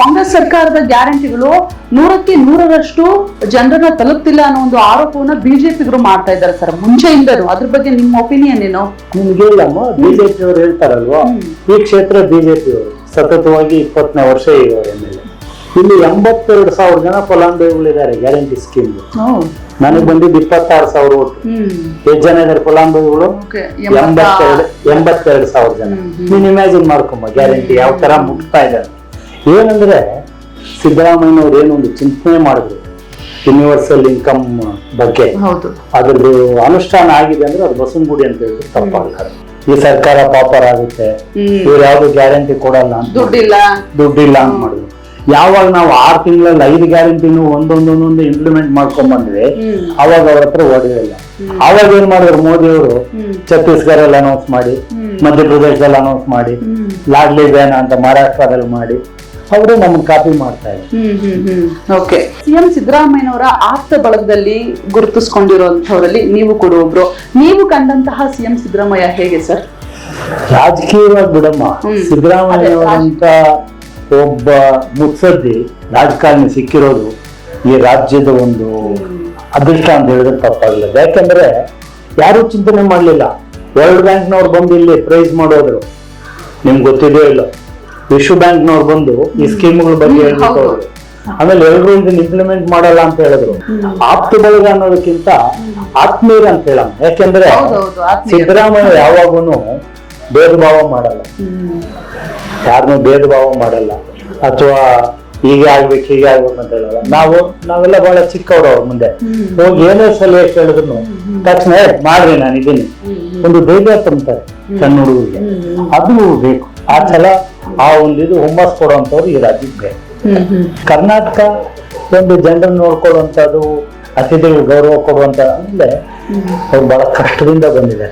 ಕಾಂಗ್ರೆಸ್ ಸರ್ಕಾರದ ಗ್ಯಾರಂಟಿಗಳು ನೂರಕ್ಕೆ ನೂರರಷ್ಟು ಜನರನ್ನ ತಲುಪ್ತಿಲ್ಲ ಅನ್ನೋ ಒಂದು ಆರೋಪವನ್ನ ಬಿಜೆಪಿಗರು ಮಾಡ್ತಾ ಇದ್ದಾರೆ ಸರ್. ಮುಂಚೆಯಿಂದನು. ಅದ್ರ ಬಗ್ಗೆ ನಿಮ್ಮ ಒಪಿನಿಯನ್ ಏನು? ನಿಮ್ಗೆ ಇಲ್ಲಮ್ಮ ಬಿಜೆಪಿ ಅವರು ಹೇಳ್ತಾರಲ್ವಾ? ಈ ಕ್ಷೇತ್ರ ಬಿಜೆಪಿ ಅವರು ಸತತವಾಗಿ ಇಪ್ಪತ್ತನೇ ವರ್ಷ ಈಗ ಎಂ ಎಲ್ ಎ ಇಲ್ಲಿ ಎಂಬತ್ತೆರಡು ಸಾವಿರ ಜನ ಫಲಾನುಭವಿಗಳಿದ್ದಾರೆ ಗ್ಯಾರಂಟಿ ಸ್ಕೀಮ್ ನನಗೆ ಬಂದಿದ್ದು ಇಪ್ಪತ್ತಾರು ಸಾವಿರ ಓಟು. ಎಷ್ಟು ಜನ ಇದ್ದಾರೆ ಫಲಾನುಭವಿಗಳು? ಎಂಬತ್ತೆರಡು ಎಂಬತ್ತೆರಡು ಸಾವಿರ ಜನ. ನೀನ್ ಇಮ್ಯಾಜಿನ್ ಮಾಡ್ಕೊಂಬ ಗ್ಯಾರಂಟಿ ಯಾವ ತರ ಮುಟ್ತಾ ಇದ್ದಾರೆ ಏನಂದ್ರೆ ಸಿದ್ದರಾಮಯ್ಯನವ್ರು ಏನು ಒಂದು ಚಿಂತನೆ ಮಾಡಿದ್ರು ಯೂನಿವರ್ಸಲ್ ಇನ್ಕಮ್ ಬಗ್ಗೆ. ಅದ್ರದ್ದು ಅನುಷ್ಠಾನ ಆಗಿದೆ ಅಂದ್ರೆ ಅದು ಬಸವನಗುಡಿ ಅಂತ ಹೇಳಿದ್ರು ತಪ್ಪಾಗ್ತಾರೆ. ಈ ಸರ್ಕಾರ ಪಾಪರ್ ಆಗುತ್ತೆ. ಇವ್ರು ಯಾವ್ದು ಗ್ಯಾರಂಟಿ ಕೊಡಲ್ಲ ಅಂತ ದುಡ್ಡಿಲ್ಲ. ದುಡ್ಡಿಲ್ಲ ಅಂತ ಮಾಡಿದ್ರು. ಯಾವಾಗ ನಾವು ಆರ್ ತಿಂಗಳಲ್ಲಿ ಐದು ಗ್ಯಾರಂಟಿನೂ ಒಂದೊಂದೊಂದೊಂದು ಇಂಪ್ಲಿಮೆಂಟ್ ಮಾಡ್ಕೊಂಡ್ ಬಂದ್ವಿ ಅವಾಗ ಅವ್ರ ಹತ್ರ ಓಡಿರಲಿಲ್ಲ. ಅವಾಗ ಏನ್ ಮಾಡಿದ್ರು ಮೋದಿ ಅವರು? ಛತ್ತೀಸ್ಗಢ ಛತ್ತೀಸ್ಗಢಲ್ಲಿ ಅನೌನ್ಸ್ ಮಾಡಿ ಮಧ್ಯಪ್ರದೇಶದಲ್ಲಿ ಅನೌನ್ಸ್ ಮಾಡಿ ಲಾಡ್ಲಿ ಬೇನ ಅಂತ ಮಹಾರಾಷ್ಟ್ರದಲ್ಲಿ ಮಾಡಿ ಅವರು ನಮ್ಮನ್ನು ಕಾಪಿ ಮಾಡ್ತಾ ಇದ್ರು ಹ್ಮ್ ಹ್ಮ್ ಹ್ಮ್. ಓಕೆ ಸಿಎಂ ಸಿದ್ದರಾಮಯ್ಯನವರ ಆಪ್ತ ಬಳಗದಲ್ಲಿ ಗುರುತಿಸ್ಕೊಂಡಿರುವಂತವರಲ್ಲಿ ನೀವು ಕೂಡ ಒಬ್ರು. ನೀವು ಕಂಡಂತಹ ಸಿಎಂ ಸಿದ್ದರಾಮಯ್ಯ ಹೇಗೆ ಸರ್? ರಾಜಕೀಯವಾಗಿ ಬಿಡಮ್ಮ. ಸಿದ್ದರಾಮಯ್ಯವರಂತ ಒಬ್ಬ ಮುತ್ಸದ್ದಿ ರಾಜಕಾರಣಿ ಸಿಕ್ಕಿರೋದು ಈ ರಾಜ್ಯದ ಒಂದು ಅದೃಷ್ಟ ಅಂತ ಹೇಳಿದ್ರೆ ತಪ್ಪಾಗಲ್ಲ. ಯಾಕಂದ್ರೆ ಯಾರು ಚಿಂತನೆ ಮಾಡಲಿಲ್ಲ. ವರ್ಲ್ಡ್ ಬ್ಯಾಂಕ್ನವ್ರು ಬಂದು ಇಲ್ಲಿ ಪ್ರೈಸ್ ಮಾಡೋದ್ರು. ನಿಮ್ಗೆ ಗೊತ್ತಿದೆಯೋ ಇಲ್ಲ? ವಿಶ್ವ ಬ್ಯಾಂಕ್ನವ್ರು ಬಂದು ಈ ಸ್ಕೀಮ್ಗಳ ಬಗ್ಗೆ ಹೇಳ್ಬಿಟ್ಟು ಹೋದ್ರು. ಆಮೇಲೆ ಎಲ್ರು ಇದನ್ನ ಇಂಪ್ಲಿಮೆಂಟ್ ಮಾಡಲ್ಲ ಅಂತ ಹೇಳಿದ್ರು. ಆಪ್ತ ಬಳಗ ಅನ್ನೋದಕ್ಕಿಂತ ಆತ್ಮೀಯ ಅಂತ ಹೇಳಮ್ಮ. ಯಾಕೆಂದ್ರೆ ಸಿದ್ದರಾಮಯ್ಯ ಯಾವಾಗೂ ಭೇದ ಭಾವ ಮಾಡಲ್ಲ. ಯಾರನ್ನು ಭೇದ ಭಾವ ಮಾಡಲ್ಲ. ಅಥವಾ ಹೀಗೆ ಆಗ್ಬೇಕು ಹೀಗೆ ಆಗ್ಬೇಕು ಅಂತ ಹೇಳಲ್ಲ. ನಾವು ನಾವೆಲ್ಲ ಬಹಳ ಚಿಕ್ಕವರು ಅವ್ರ ಮುಂದೆ. ಹೋಗಿ ಏನೇ ಸಲಹೆ ಕೇಳಿದ್ರು ತಕ್ಷಣ "ಏ, ಮಾಡ್ರಿ ನಾನು ಇದೀನಿ ಒಂದು ಧೈರ್ಯ ತಂತಾರೆ ಸಣ್ಣ ಹುಡುಗರಿಗೆ ಅದು ಬೇಕು. ಆ ಛಲ ಆ ಒಂದು ಇದು ಹುಮ್ಮಸ್ ಕೊಡುವಂಥವ್ರು ಈ ರಾಜ್ಯಕ್ಕೆ. ಬೇಕು ಕರ್ನಾಟಕ ಒಂದು ಜನರನ್ನು ನೋಡ್ಕೊಳ್ಳುವಂಥದ್ದು ಅತಿಥಿಗಳು ಗೌರವ ಕೊಡುವಂಥ ಅಂದ್ರೆ ಅವ್ರು ಬಹಳ ಕಷ್ಟದಿಂದ ಬಂದಿದೆ.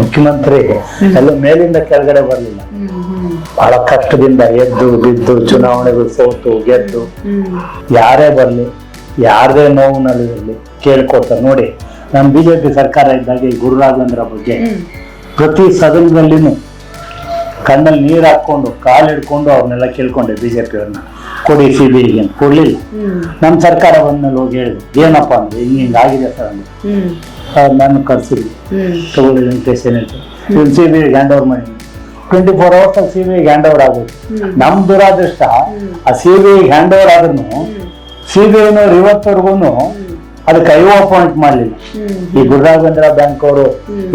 ಮುಖ್ಯಮಂತ್ರಿ ಎಲ್ಲ ಮೇಲಿಂದ ಕೆಳಗಡೆ ಬರಲಿಲ್ಲ. ಬಹಳ ಕಷ್ಟದಿಂದ ಎದ್ದು ಬಿದ್ದು ಚುನಾವಣೆಗಳು ಸೋತು ಗೆದ್ದು. ಯಾರೇ ಬರಲಿ ಯಾರದೇ ನೋವಿನಲ್ಲಿ ಇರಲಿ ಕೇಳ್ಕೊಡ್ತಾರೆ ನೋಡಿ ನಮ್ಮ ಬಿಜೆಪಿ ಸರ್ಕಾರ ಇದ್ದಾಗ ಈ ಗುರು ರಾಘವೇಂದ್ರ ಬಗ್ಗೆ ಪ್ರತಿ ಸದನದಲ್ಲಿನೂ ಕಣ್ಣಲ್ಲಿ ನೀರು ಹಾಕೊಂಡು ಕಾಲು ಹಿಡ್ಕೊಂಡು ಅವ್ರನ್ನೆಲ್ಲ ಕೇಳ್ಕೊಂಡೆ ಬಿಜೆಪಿ ಅವ್ರನ್ನ. ಕೊಡಿ ಸಿ ಬಿ ಐಗೆ ಕೊಡ್ಲಿಲ್ಲ. ನಮ್ಮ ಸರ್ಕಾರ ಬಂದ್ಮೇಲೆ ಹೋಗಿ ಹೇಳಿದ್ರು ಏನಪ್ಪ ಅಂದ್ರೆ ಹಿಂಗ್ ಹಿಂಗ್ ಆಗಿದೆ ಸರ್ ಅಂದ್ರೆ. ನಾನು ಕರ್ಸಿದ್ವಿ ತಗೊಳ್ಳಿ ವೆಂಕಟೇಶ್ ಇವ್ನು ಸಿ ಬಿ ಹ್ಯಾಂಡ್ ಓವರ್ ಮಾಡಿ twenty four hours C B hand over ಆಗೋದು. ನಮ್ಮ ನಮ್ ದುರಾದೃಷ್ಟ ಆ ಸಿ ಬಿ ಹ್ಯಾಂಡ್ ಓವರ್ ಆದ್ರೂ ಸಿ ಬಿ ಐನವ್ರು ಇವತ್ತವರೆಗೂ ಅದಕ್ಕೆ ಐ ಅಪಾಯಿಂಟ್ ಮಾಡಲಿಲ್ಲ. ಈ ಗುರುರಾಘವೇಂದ್ರ ಬ್ಯಾಂಕ್ ಅವರು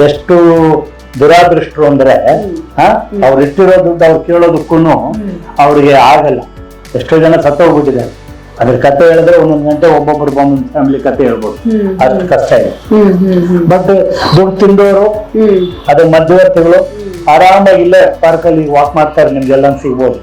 ಎಷ್ಟು ದುರಾದೃಷ್ಟರು ಅಂದ್ರೆ ಅವ್ರು ಇಟ್ಟಿರೋ ದುಡ್ಡು ಅವ್ರು ಕೇಳೋದಕ್ಕೂ ಅವ್ರಿಗೆ ಆಗಲ್ಲ. ಎಷ್ಟೋ ಜನ ಸತ್ತೋಗ್ಬಿಟ್ಟಿದ್ದಾರೆ ಅದ್ರ ಕತೆ ಹೇಳಿದ್ರೆ ಒಂದೊಂದು ಗಂಟೆ ಒಬ್ಬೊಬ್ರು ಒಂದೊಂದು ಫ್ಯಾಮಿಲಿ ಕತೆ ಹೇಳ್ಬೋದು. ಅದ್ರ ಅಷ್ಟು ಕಷ್ಟ ಇದೆ. ಬಟ್ ದುಡ್ಡು ತಿಂದವರು ಅದ್ರ ಅದು ಮಧ್ಯವರ್ತಿಗಳು ಆರಾಮಾಗಿ ಇಲ್ಲೇ ಪಾರ್ಕಲ್ಲಿ ವಾಕ್ ಮಾಡ್ತಾರೆ ನಿಮ್ಗೆಲ್ಲ ಸಿಗ್ಬೋದು.